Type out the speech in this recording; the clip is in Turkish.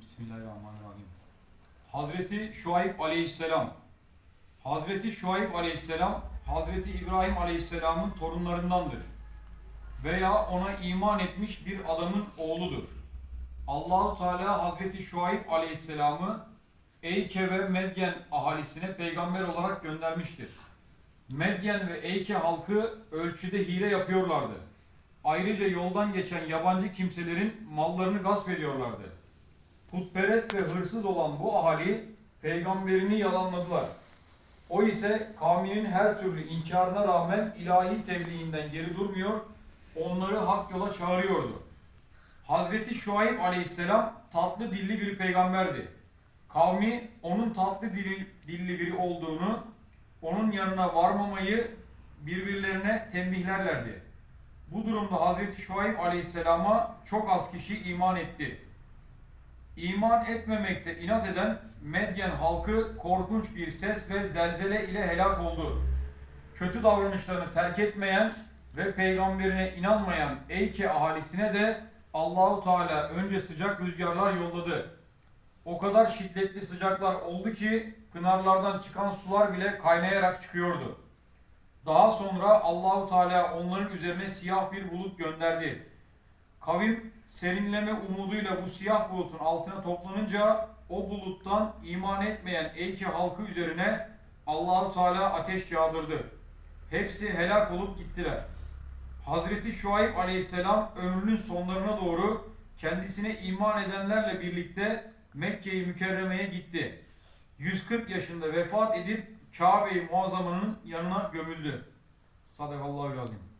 Bismillahirrahmanirrahim. Hazreti Şuayb aleyhisselam. Hazreti Şuayb aleyhisselam, Hazreti İbrahim aleyhisselamın torunlarındandır. Veya ona iman etmiş bir adamın oğludur. Allahu Teala Hazreti Şuayb aleyhisselamı Eyke ve Medyen ahalisine peygamber olarak göndermiştir. Medyen ve Eyke halkı ölçüde hile yapıyorlardı. Ayrıca yoldan geçen yabancı kimselerin mallarını gasp ediyorlardı. Putperest ve hırsız olan bu ahali peygamberini yalanladılar. O ise kavminin her türlü inkarına rağmen ilahi tebliğinden geri durmuyor, onları hak yola çağırıyordu. Hazreti Şuayb aleyhisselam tatlı dilli bir peygamberdi. Kavmi onun tatlı dili, dilli biri olduğunu, onun yanına varmamayı birbirlerine tembihlerlerdi. Bu durumda Hazreti Şuayb aleyhisselama çok az kişi iman etti. İman etmemekte inat eden Medyen halkı korkunç bir ses ve zelzele ile helak oldu. Kötü davranışlarını terk etmeyen ve peygamberine inanmayan Eyke ahalisine de Allahu Teala önce sıcak rüzgarlar yolladı. O kadar şiddetli sıcaklar oldu ki pınarlardan çıkan sular bile kaynayarak çıkıyordu. Daha sonra Allahu Teala onların üzerine siyah bir bulut gönderdi. Kavim serinleme umuduyla bu siyah bulutun altına toplanınca o buluttan iman etmeyen Eyke halkı üzerine Allahu Teala ateş yağdırdı. Hepsi helak olup gittiler. Hazreti Şuayb aleyhisselam ömrünün sonlarına doğru kendisine iman edenlerle birlikte Mekke-i Mükerreme'ye gitti. 140 yaşında vefat edip Kabe-i Muazzama'nın yanına gömüldü. Sadakallahu lazim.